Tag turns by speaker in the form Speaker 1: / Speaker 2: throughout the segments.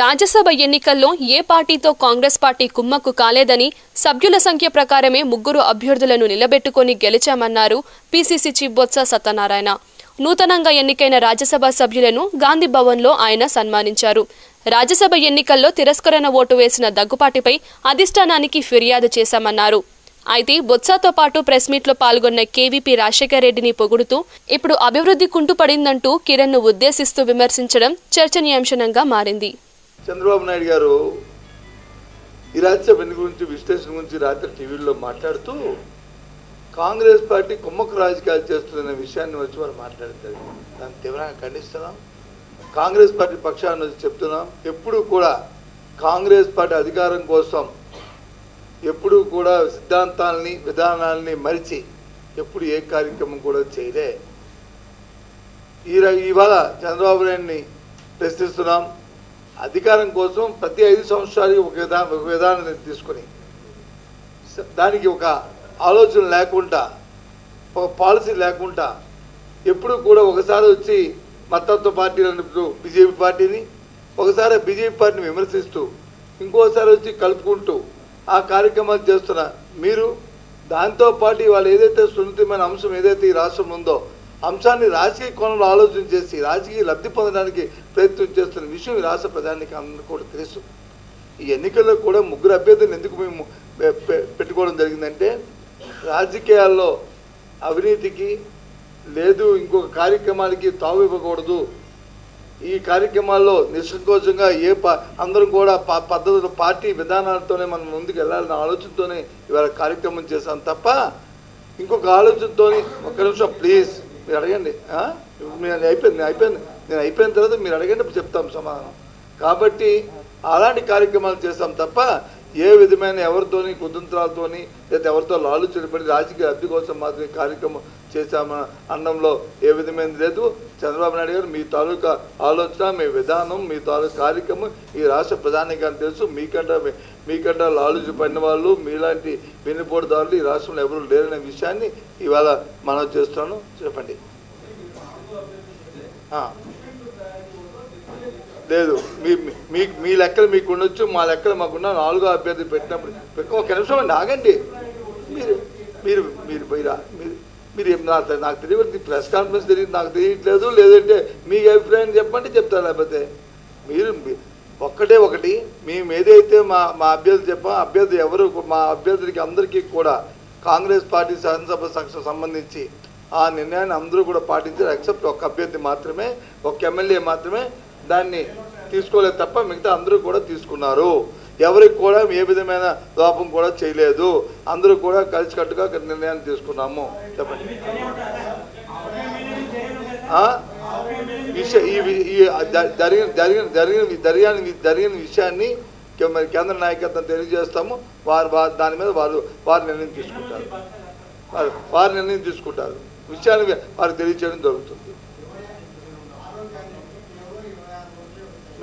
Speaker 1: రాజ్యసభ ఎన్నికల్లో ఏ పార్టీతో కాంగ్రెస్ పార్టీ కుమ్మక్కు కాలేదని సభ్యుల సంఖ్య ప్రకారమే ముగ్గురు అభ్యర్థులను నిలబెట్టుకొని గెలిచామన్నారు పీసీసీ చీఫ్ బొత్స సత్యనారాయణ. నూతనంగా ఎన్నికైన రాజ్యసభ సభ్యులను గాంధీ భవన్లో ఆయన సన్మానించారు. రాజ్యసభ ఎన్నికల్లో తిరస్కరణ ఓటు వేసిన దగ్గుపాటిపై అధిష్టానానికి ఫిర్యాదు చేశామన్నారు. అయితే బొత్సాతో పాటు ప్రెస్ మీట్లో పాల్గొన్న కేవీపీ రాజశేఖర రెడ్డిని పొగుడుతూ ఇప్పుడు అభివృద్ధి కుంటుపడిందంటూ కిరణ్ను ఉద్దేశిస్తూ విమర్శించడం చర్చనీయాంశనంగా మారింది.
Speaker 2: చంద్రబాబు నాయుడు గారు ఈ రాజ్యసభ ఎన్నిక గురించి విశ్లేషణ గురించి రాత్రి టీవీలో మాట్లాడుతూ కాంగ్రెస్ పార్టీ కుమ్మకు రాజకీయాలు చేస్తున్న విషయాన్ని వచ్చి వారు మాట్లాడతారు. దాన్ని తీవ్రంగా ఖండిస్తున్నాం. కాంగ్రెస్ పార్టీ పక్షాన్ని వచ్చి చెప్తున్నాం. ఎప్పుడు కూడా కాంగ్రెస్ పార్టీ అధికారం కోసం ఎప్పుడు కూడా సిద్ధాంతాలని విధానాలని మరిచి ఎప్పుడు ఏ కార్యక్రమం కూడా చేయలే. ఈ ఇవాళ చంద్రబాబు నాయుడిని ప్రశ్నిస్తున్నాం. అధికారం కోసం ప్రతి ఐదు సంవత్సరాలకి ఒక విధా ఒక విధానాన్ని తీసుకొని దానికి ఒక ఆలోచన లేకుండా ఒక పాలసీ లేకుండా ఎప్పుడు కూడా ఒకసారి వచ్చి మతత్వ పార్టీలను బీజేపీ పార్టీని ఒకసారి బీజేపీ పార్టీని విమర్శిస్తూ ఇంకోసారి వచ్చి కలుపుకుంటూ ఆ కార్యక్రమాలు చేస్తున్న మీరు దాంతోపాటు వాళ్ళు ఏదైతే సున్నితమైన అంశం ఏదైతే ఈ రాష్ట్రం ఉందో అంశాన్ని రాజకీయ కోణంలో ఆలోచన చేసి రాజకీయ లబ్ధి పొందడానికి ప్రయత్నం చేస్తున్న విషయం ఈ రాష్ట్ర ప్రధానికి అందరూ కూడా తెలుసు. ఈ ఎన్నికల్లో కూడా ముగ్గురు అభ్యర్థులను ఎందుకు మేము పె- పెట్టుకోవడం జరిగిందంటే రాజకీయాల్లో అవినీతికి లేదు ఇంకొక కార్యక్రమాలకి తావు ఇవ్వకూడదు. ఈ కార్యక్రమాల్లో నిస్సంకోచంగా ఏ పా అందరం కూడా ప పద్ధతులు పార్టీ విధానాలతోనే మనం ముందుకు వెళ్ళాలన్న ఆలోచనతోనే ఇవాళ కార్యక్రమం చేశాం తప్ప ఇంకొక ఆలోచనతోని ఒక్క నిమిషం ప్లీజ్. మీరు అడగండి ఆ? నేను అయిపోయింది నేను అయిపోయింది నేను అయిపోయిన తర్వాత మీరు అడగండి చెప్తాం సమాధానం కాబట్టి అలాంటి కార్యక్రమాలు చేస్తాం తప్ప ఏ విధమైన ఎవరితోని కుతంత్రాలతోని లేదా ఎవరితో లాలు చెడిపడి రాజకీయ అద్దె కోసం మాత్రమే కార్యక్రమం చేశామన్న అన్నంలో ఏ విధమైనది లేదు. చంద్రబాబు నాయుడు గారు మీ తాలూకా ఆలోచన మీ విధానం మీ తాలూకా కార్యక్రమం ఈ రాష్ట్ర ప్రధానికి కానీ తెలుసు. మీకంటే మీకంటే లాలు పడిన వాళ్ళు మీలాంటి వెన్నుపోటుదారులు ఈ రాష్ట్రంలో ఎవరు లేరనే విషయాన్ని ఇవాళ మనం చేస్తున్నాను. చెప్పండి. లేదు. మీ మీ మీ లెక్కలు మీకు ఉండొచ్చు మా లెక్కలు మాకున్న నాలుగో అభ్యర్థి పెట్టినప్పుడు ఒక నిమిషం అండి ఆగండి. మీరు మీరు మీరు పోయిరా మీరు మీరు ఏం నాకు నాకు తెలియదు ప్రెస్ కాన్ఫరెన్స్ తెలియదు నాకు తెలియట్లేదు. లేదంటే మీ అభిప్రాయం చెప్పండి చెప్తాను లేకపోతే. మీరు మీ- ఒక్కటే ఒకటి మేము ఏదైతే మా మా అభ్యర్థి చెప్పా అభ్యర్థి ఎవరు మా అభ్యర్థులకి అందరికీ కూడా కాంగ్రెస్ పార్టీ శాసనసభ సభ సంబంధించి ఆ నిర్ణయాన్ని అందరూ కూడా పాటించారు. ఎక్సెప్ట్ ఒక అభ్యర్థి మాత్రమే ఒక ఎమ్మెల్యే మాత్రమే. దాన్ని తీసుకోలేదు తప్ప మిగతా అందరూ కూడా తీసుకున్నారు. ఎవరికి కూడా ఏ విధమైన లోపం కూడా చేయలేదు. అందరూ కూడా కలిసికట్టుగా నిర్ణయాన్ని తీసుకున్నాము. చెప్పండి. విషయ ఈ జరిగిన జరిగిన జరిగిన జరిగిన జరిగిన విషయాన్ని మరి కేంద్ర నాయకత్వం తెలియజేస్తాము. వారు వారు దాని మీద వారు వారు నిర్ణయం తీసుకుంటారు. వారు వారి నిర్ణయం తీసుకుంటారు. విషయాన్ని వారికి తెలియజేయడం జరుగుతుంది.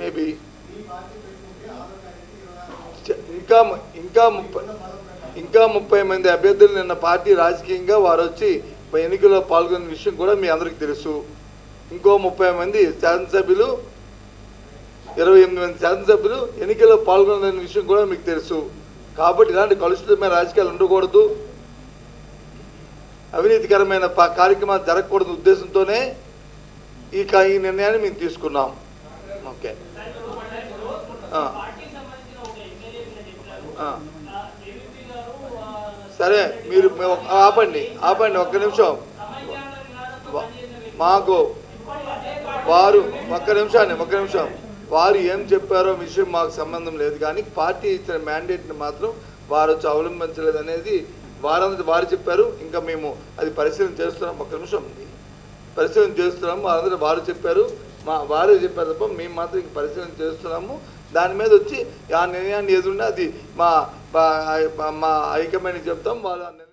Speaker 2: మేబీ ఇంకా ఇంకా ముప్పై ఇంకా ముప్పై మంది అభ్యర్థులు నిన్న పార్టీ రాజకీయంగా వారు వచ్చి ఎన్నికల్లో పాల్గొన్న విషయం కూడా మీ అందరికీ తెలుసు. ఇంకో ముప్పై మంది శాసనసభ్యులు ఇరవై ఎనిమిది మంది శాసనసభ్యులు ఎన్నికల్లో పాల్గొన్న విషయం కూడా మీకు తెలుసు. కాబట్టి ఇలాంటి కలుషితమైన రాజకీయాలు ఉండకూడదు. అవినీతికరమైన కార్యక్రమాలు జరగకూడదు ఉద్దేశంతోనే ఈ ఈ నిర్ణయాన్ని మేము తీసుకున్నాం. ఓకే. సరే మీరు ఆపండి ఆపండి ఒక్క నిమిషం. మాకు వారు ఒక్క నిమిషాన్ని ఒక్క నిమిషం. వారు ఏం చెప్పారో విషయం మాకు సంబంధం లేదు కానీ పార్టీ ఇచ్చిన మ్యాండేట్ని మాత్రం వారు వచ్చి అవలంబించలేదు అనేది వారందరూ వారు చెప్పారు. ఇంకా మేము అది పరిశీలన చేస్తున్నాం. ఒక్క నిమిషం పరిశీలన చేస్తున్నాం. వారందరూ వారు చెప్పారు. మా వారు చెప్పారు తప్ప మేము మాత్రం ఇంక పరిశీలన చేస్తున్నాము. దాని మీద వచ్చి ఆ నిర్ణయాన్ని ఏదున్నా అది మా మా- ఐక్యమైన చెప్తాం. వాళ్ళు నిర్ణయం